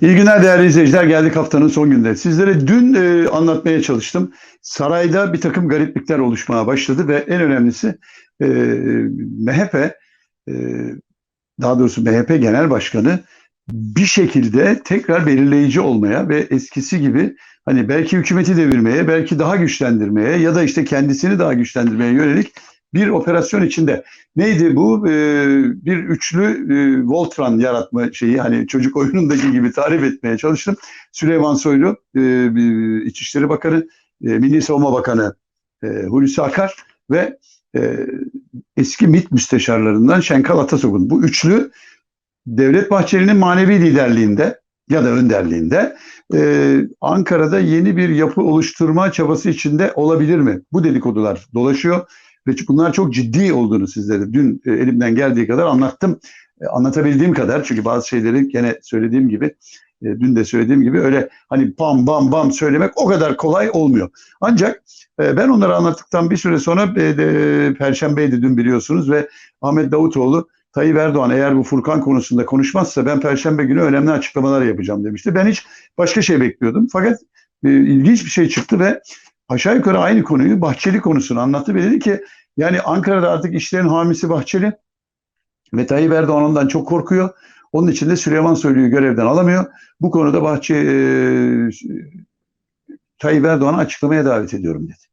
İyi günler değerli izleyiciler. Geldik haftanın son günde. Sizlere dün e, anlatmaya çalıştım. Sarayda bir takım gariplikler oluşmaya başladı ve en önemlisi e, MHP, e, daha doğrusu MHP Genel Başkanı bir şekilde tekrar belirleyici olmaya ve eskisi gibi hani belki hükümeti devirmeye, belki daha güçlendirmeye ya da işte kendisini daha güçlendirmeye yönelik bir operasyon içinde. Neydi bu? Ee, bir üçlü e, Voltran yaratma şeyi hani çocuk oyunundaki gibi tarif etmeye çalıştım. Süleyman Soylu, e, İçişleri Bakanı, e, Milli Savunma Bakanı e, Hulusi Akar ve eski MİT müsteşarlarından Şenkal Atasok'un. Bu üçlü Devlet Bahçeli'nin manevi liderliğinde ya da önderliğinde e, Ankara'da yeni bir yapı oluşturma çabası içinde olabilir mi? Bu dedikodular dolaşıyor. Ve bunlar çok ciddi olduğunu sizlere dün e, elimden geldiği kadar anlattım. E, anlatabildiğim kadar çünkü bazı şeyleri gene söylediğim gibi e, dün de söylediğim gibi öyle hani bam bam bam söylemek o kadar kolay olmuyor. Ancak ben onları anlattıktan bir süre sonra Perşembeydi dün biliyorsunuz ve Ahmet Davutoğlu Tayyip Erdoğan eğer bu Furkan konusunda konuşmazsa ben Perşembe günü önemli açıklamalar yapacağım demişti. Ben hiç başka şey bekliyordum. Fakat ilginç bir şey çıktı ve aşağı yukarı aynı konuyu Bahçeli konusunu anlattı ve dedi ki yani Ankara'da artık işlerin hamisi Bahçeli ve Tayyip Erdoğan ondan çok korkuyor. Onun için de Süleyman Soylu'yu görevden alamıyor. Bu konuda Bahçe e, Tayyip Erdoğan'ı açıklamaya davet ediyorum dedi.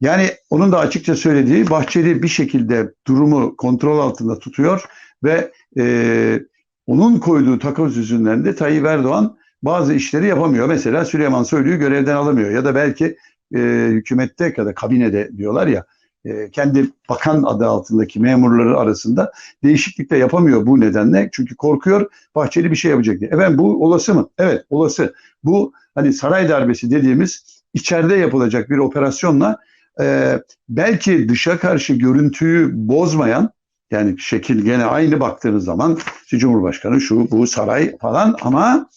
Yani onun da açıkça söylediği Bahçeli bir şekilde durumu kontrol altında tutuyor ve e, onun koyduğu takoz yüzünden de Tayyip Erdoğan bazı işleri yapamıyor. Mesela Süleyman Soylu'yu görevden alamıyor ya da belki e, hükümette ya da kabinede diyorlar ya e, kendi bakan adı altındaki memurları arasında değişiklik de yapamıyor bu nedenle. Çünkü korkuyor Bahçeli bir şey yapacak diye. Efendim bu olası mı? Evet olası. Bu hani saray darbesi dediğimiz içeride yapılacak bir operasyonla e, belki dışa karşı görüntüyü bozmayan yani şekil gene aynı baktığınız zaman işte Cumhurbaşkanı şu bu saray falan ama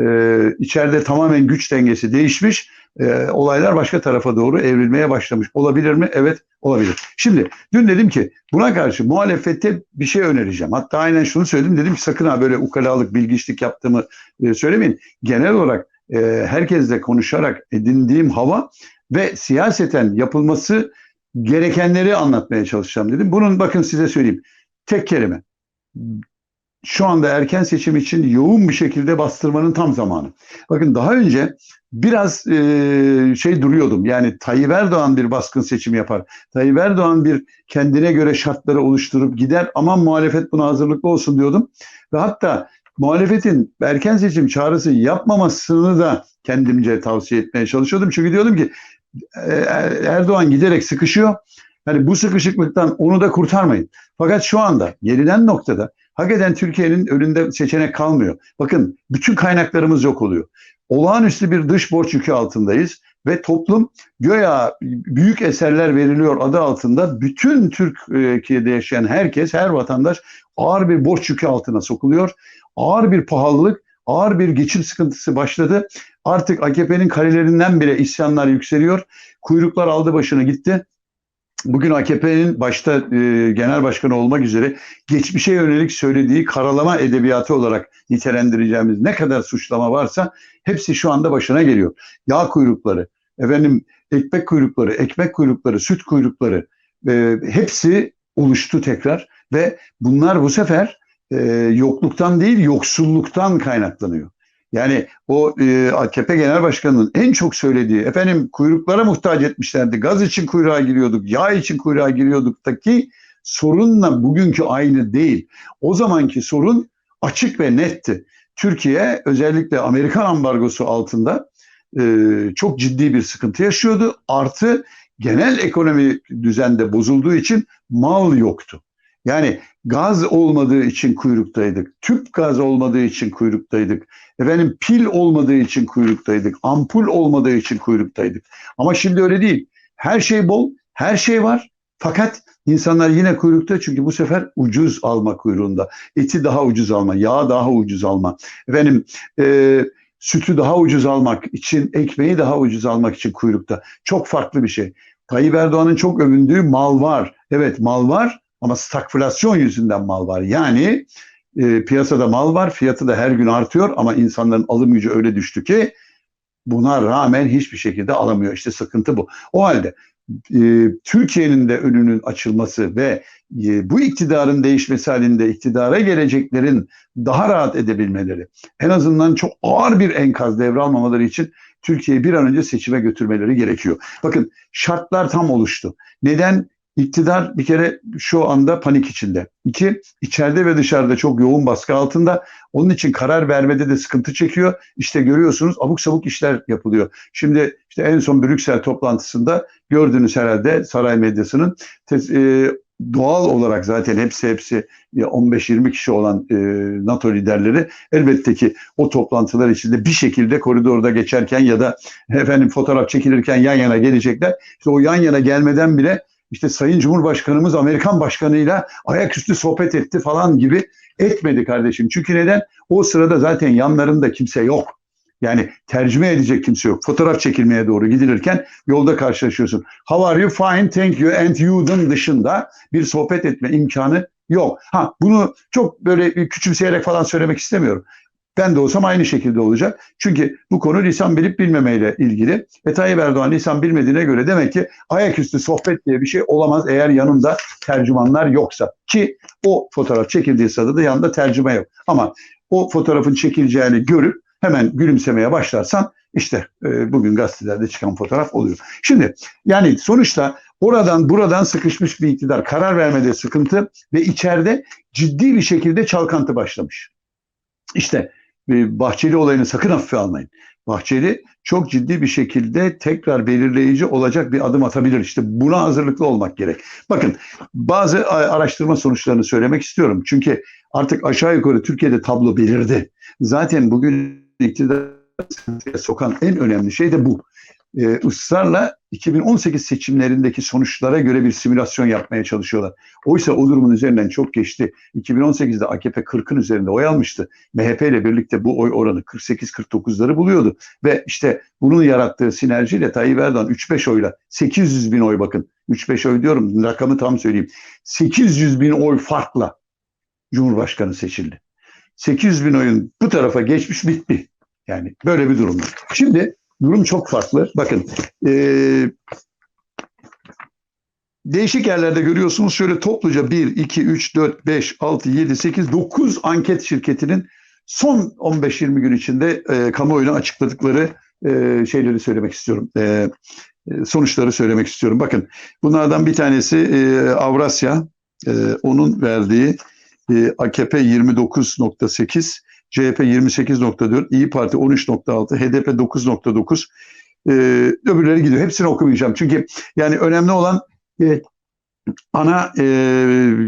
e, içeride tamamen güç dengesi değişmiş e, olaylar başka tarafa doğru evrilmeye başlamış. Olabilir mi? Evet olabilir. Şimdi dün dedim ki buna karşı muhalefette bir şey önereceğim. Hatta aynen şunu söyledim. Dedim ki sakın ha böyle ukalalık, bilgiçlik yaptığımı e, söylemeyin. Genel olarak e, herkesle konuşarak edindiğim hava ve siyaseten yapılması gerekenleri anlatmaya çalışacağım dedim. Bunun bakın size söyleyeyim. Tek kelime şu anda erken seçim için yoğun bir şekilde bastırmanın tam zamanı. Bakın daha önce biraz e, şey duruyordum. Yani Tayyip Erdoğan bir baskın seçim yapar. Tayyip Erdoğan bir kendine göre şartları oluşturup gider. Aman muhalefet buna hazırlıklı olsun diyordum. Ve hatta muhalefetin erken seçim çağrısı yapmamasını da kendimce tavsiye etmeye çalışıyordum. Çünkü diyordum ki Erdoğan giderek sıkışıyor. Yani bu sıkışıklıktan onu da kurtarmayın. Fakat şu anda gelinen noktada hakikaten Türkiye'nin önünde seçenek kalmıyor. Bakın bütün kaynaklarımız yok oluyor. Olağanüstü bir dış borç yükü altındayız ve toplum göya büyük eserler veriliyor adı altında bütün Türkiye'de yaşayan herkes, her vatandaş ağır bir borç yükü altına sokuluyor. Ağır bir pahalılık, ağır bir geçim sıkıntısı başladı. Artık AKP'nin karelerinden bile isyanlar yükseliyor. Kuyruklar aldı başını gitti bugün AKP'nin başta e, genel başkanı olmak üzere geçmişe yönelik söylediği karalama edebiyatı olarak nitelendireceğimiz ne kadar suçlama varsa hepsi şu anda başına geliyor. Yağ kuyrukları, efendim ekmek kuyrukları, ekmek kuyrukları, süt kuyrukları e, hepsi oluştu tekrar ve bunlar bu sefer e, yokluktan değil yoksulluktan kaynaklanıyor. Yani o e, AKP Genel Başkanı'nın en çok söylediği efendim kuyruklara muhtaç etmişlerdi. Gaz için kuyruğa giriyorduk, yağ için kuyruğa giriyorduk da ki sorunla bugünkü aynı değil. O zamanki sorun açık ve netti. Türkiye özellikle Amerikan ambargosu altında e, çok ciddi bir sıkıntı yaşıyordu. Artı genel ekonomi düzende bozulduğu için mal yoktu. Yani gaz olmadığı için kuyruktaydık. Tüp gaz olmadığı için kuyruktaydık. Efendim pil olmadığı için kuyruktaydık. Ampul olmadığı için kuyruktaydık. Ama şimdi öyle değil. Her şey bol, her şey var. Fakat insanlar yine kuyrukta çünkü bu sefer ucuz alma kuyruğunda. Eti daha ucuz alma, yağ daha ucuz alma. Efendim e, sütü daha ucuz almak için, ekmeği daha ucuz almak için kuyrukta. Çok farklı bir şey. Tayyip Erdoğan'ın çok övündüğü mal var. Evet mal var ama stagflasyon yüzünden mal var. Yani e, piyasada mal var, fiyatı da her gün artıyor ama insanların alım gücü öyle düştü ki buna rağmen hiçbir şekilde alamıyor. İşte sıkıntı bu. O halde e, Türkiye'nin de önünün açılması ve e, bu iktidarın değişmesi halinde iktidara geleceklerin daha rahat edebilmeleri, en azından çok ağır bir enkaz devralmamaları için Türkiye'yi bir an önce seçime götürmeleri gerekiyor. Bakın şartlar tam oluştu. Neden? İktidar bir kere şu anda panik içinde. İki, içeride ve dışarıda çok yoğun baskı altında. Onun için karar vermede de sıkıntı çekiyor. İşte görüyorsunuz abuk sabuk işler yapılıyor. Şimdi işte en son Brüksel toplantısında gördünüz herhalde saray medyasının e, doğal olarak zaten hepsi hepsi 15-20 kişi olan e, NATO liderleri elbette ki o toplantılar içinde bir şekilde koridorda geçerken ya da efendim fotoğraf çekilirken yan yana gelecekler. İşte o yan yana gelmeden bile işte Sayın Cumhurbaşkanımız Amerikan Başkanı'yla ayaküstü sohbet etti falan gibi etmedi kardeşim. Çünkü neden? O sırada zaten yanlarında kimse yok. Yani tercüme edecek kimse yok. Fotoğraf çekilmeye doğru gidilirken yolda karşılaşıyorsun. How are you? Fine, thank you and you'dun dışında bir sohbet etme imkanı yok. Ha bunu çok böyle küçümseyerek falan söylemek istemiyorum. Ben de olsam aynı şekilde olacak. Çünkü bu konu lisan bilip bilmemeyle ilgili. Ve Tayyip Erdoğan lisan bilmediğine göre demek ki ayaküstü sohbet diye bir şey olamaz eğer yanında tercümanlar yoksa. Ki o fotoğraf çekildiği sırada da yanında tercüme yok. Ama o fotoğrafın çekileceğini görüp hemen gülümsemeye başlarsan işte e, bugün gazetelerde çıkan fotoğraf oluyor. Şimdi yani sonuçta oradan buradan sıkışmış bir iktidar karar vermede sıkıntı ve içeride ciddi bir şekilde çalkantı başlamış. İşte e, Bahçeli olayını sakın hafife almayın. Bahçeli çok ciddi bir şekilde tekrar belirleyici olacak bir adım atabilir. İşte buna hazırlıklı olmak gerek. Bakın bazı araştırma sonuçlarını söylemek istiyorum. Çünkü artık aşağı yukarı Türkiye'de tablo belirdi. Zaten bugün iktidar sokan en önemli şey de bu e, ısrarla 2018 seçimlerindeki sonuçlara göre bir simülasyon yapmaya çalışıyorlar. Oysa o durumun üzerinden çok geçti. 2018'de AKP 40'ın üzerinde oy almıştı. MHP ile birlikte bu oy oranı 48-49'ları buluyordu. Ve işte bunun yarattığı sinerjiyle Tayyip Erdoğan 3-5 oyla 800 bin oy bakın. 3-5 oy diyorum rakamı tam söyleyeyim. 800 bin oy farkla Cumhurbaşkanı seçildi. 800 bin oyun bu tarafa geçmiş bitti. Yani böyle bir durum. Şimdi durum çok farklı. Bakın e, değişik yerlerde görüyorsunuz şöyle topluca 1, 2, 3, 4, 5, 6, 7, 8, 9 anket şirketinin son 15-20 gün içinde e, kamuoyuna açıkladıkları e, şeyleri söylemek istiyorum. E, e, sonuçları söylemek istiyorum. Bakın bunlardan bir tanesi e, Avrasya. E, onun verdiği e, AKP 29.8, CHP 28.4, İyi Parti 13.6, HDP 9.9. E, öbürleri gidiyor. Hepsini okumayacağım. Çünkü yani önemli olan e, ana e,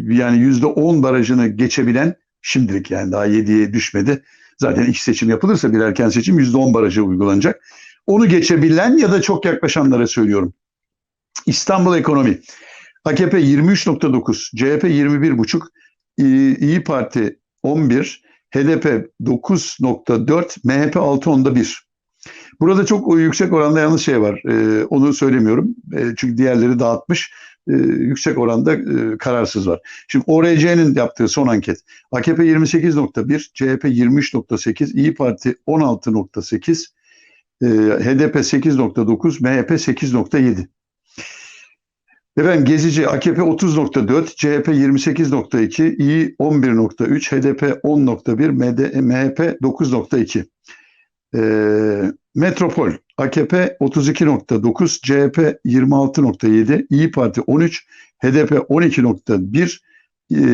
yani yüzde on barajını geçebilen şimdilik yani daha yediye düşmedi. Zaten iki seçim yapılırsa bir erken seçim yüzde on barajı uygulanacak. Onu geçebilen ya da çok yaklaşanlara söylüyorum. İstanbul ekonomi. AKP 23.9, CHP 21.5, İyi Parti 11, HDP 9.4, MHP 6.1. Burada çok yüksek oranda yanlış şey var. Ee, onu söylemiyorum. Ee, çünkü diğerleri dağıtmış. Ee, yüksek oranda e, kararsız var. Şimdi ORC'nin yaptığı son anket. AKP 28.1, CHP 23.8, İyi Parti 16.8, e, HDP 8.9, MHP 8.7. Efendim Gezici AKP 30.4, CHP 28.2, İyi 11.3, HDP 10.1, MHP 9.2. Ee, Metropol AKP 32.9, CHP 26.7, İyi Parti 13, HDP 12.1,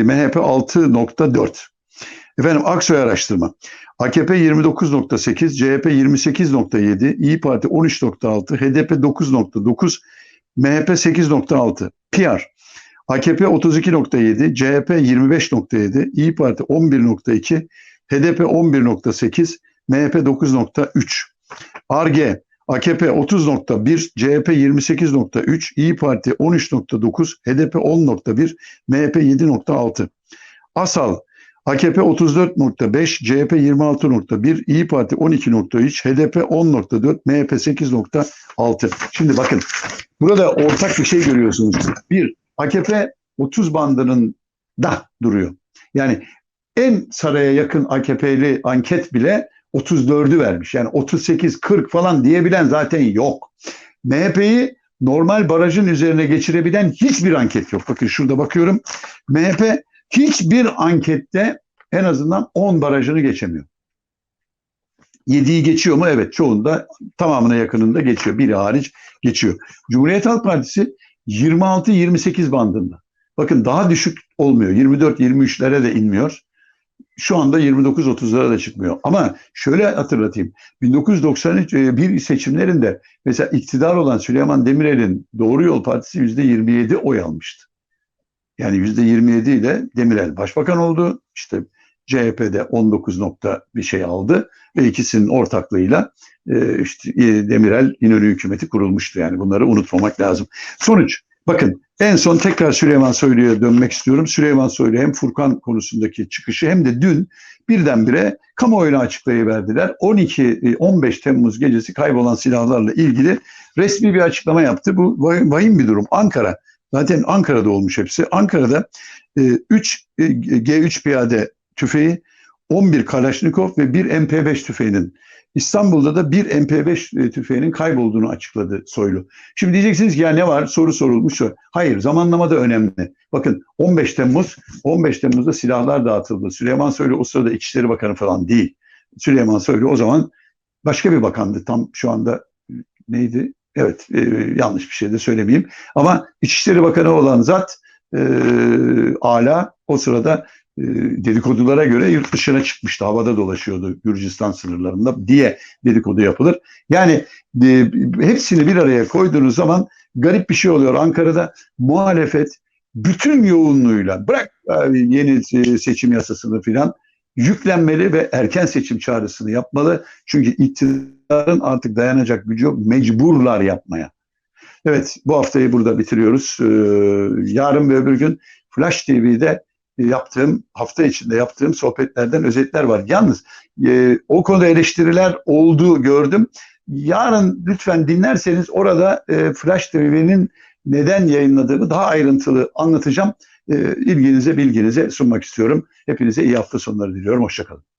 MHP 6.4. Efendim Aksoy araştırma. AKP 29.8, CHP 28.7, İyi Parti 13.6, HDP 9.9, MHP 8.6, PR. AKP 32.7, CHP 25.7, İyi Parti 11.2, HDP 11.8, MHP 9.3. ARGE, AKP 30.1, CHP 28.3, İyi Parti 13.9, HDP 10.1, MHP 7.6. ASAL, AKP 34.5, CHP 26.1, İyi Parti 12.3, HDP 10.4, MHP 8.6. Şimdi bakın burada ortak bir şey görüyorsunuz. Bir, AKP 30 bandının da duruyor. Yani en saraya yakın AKP'li anket bile 34'ü vermiş. Yani 38-40 falan diyebilen zaten yok. MHP'yi normal barajın üzerine geçirebilen hiçbir anket yok. Bakın şurada bakıyorum. MHP hiçbir ankette en azından 10 barajını geçemiyor. 7'yi geçiyor mu? Evet çoğunda tamamına yakınında geçiyor. Biri hariç geçiyor. Cumhuriyet Halk Partisi 26-28 bandında. Bakın daha düşük olmuyor. 24-23'lere de inmiyor. Şu anda 29-30'lara da çıkmıyor. Ama şöyle hatırlatayım. 1993 e, seçimlerinde mesela iktidar olan Süleyman Demirel'in Doğru Yol Partisi %27 oy almıştı. Yani %27 ile Demirel başbakan oldu. İşte CHP'de 19 nokta bir şey aldı ve ikisinin ortaklığıyla e, işte e, Demirel İnönü hükümeti kurulmuştu. Yani bunları unutmamak lazım. Sonuç bakın en son tekrar Süleyman Soylu'ya dönmek istiyorum. Süleyman Soylu hem Furkan konusundaki çıkışı hem de dün birdenbire kamuoyuna açıklayıverdiler. 12-15 Temmuz gecesi kaybolan silahlarla ilgili resmi bir açıklama yaptı. Bu vahim bir durum. Ankara Zaten Ankara'da olmuş hepsi. Ankara'da e, 3 e, G3 piyade tüfeği, 11 Kalaşnikov ve 1 MP5 tüfeğinin İstanbul'da da bir MP5 e, tüfeğinin kaybolduğunu açıkladı Soylu. Şimdi diyeceksiniz ki ya ne var? Soru sorulmuş. Hayır, zamanlama da önemli. Bakın 15 Temmuz, 15 Temmuz'da silahlar dağıtıldı. Süleyman Soylu o sırada İçişleri Bakanı falan değil. Süleyman Soylu o zaman başka bir bakandı. Tam şu anda neydi? Evet, e, yanlış bir şey de söylemeyeyim. Ama İçişleri Bakanı olan zat e, Ala o sırada e, dedikodulara göre yurt dışına çıkmıştı. Havada dolaşıyordu Gürcistan sınırlarında diye dedikodu yapılır. Yani e, hepsini bir araya koyduğunuz zaman garip bir şey oluyor. Ankara'da muhalefet bütün yoğunluğuyla bırak yeni seçim yasasını filan yüklenmeli ve erken seçim çağrısını yapmalı. Çünkü iktidarın artık dayanacak gücü yok. Mecburlar yapmaya. Evet bu haftayı burada bitiriyoruz. Ee, yarın ve öbür gün Flash TV'de yaptığım hafta içinde yaptığım sohbetlerden özetler var. Yalnız e, o konuda eleştiriler olduğu gördüm. Yarın lütfen dinlerseniz orada e, Flash TV'nin neden yayınladığımı daha ayrıntılı anlatacağım. E, ilginize bilginize sunmak istiyorum. Hepinize iyi hafta sonları diliyorum. Hoşçakalın.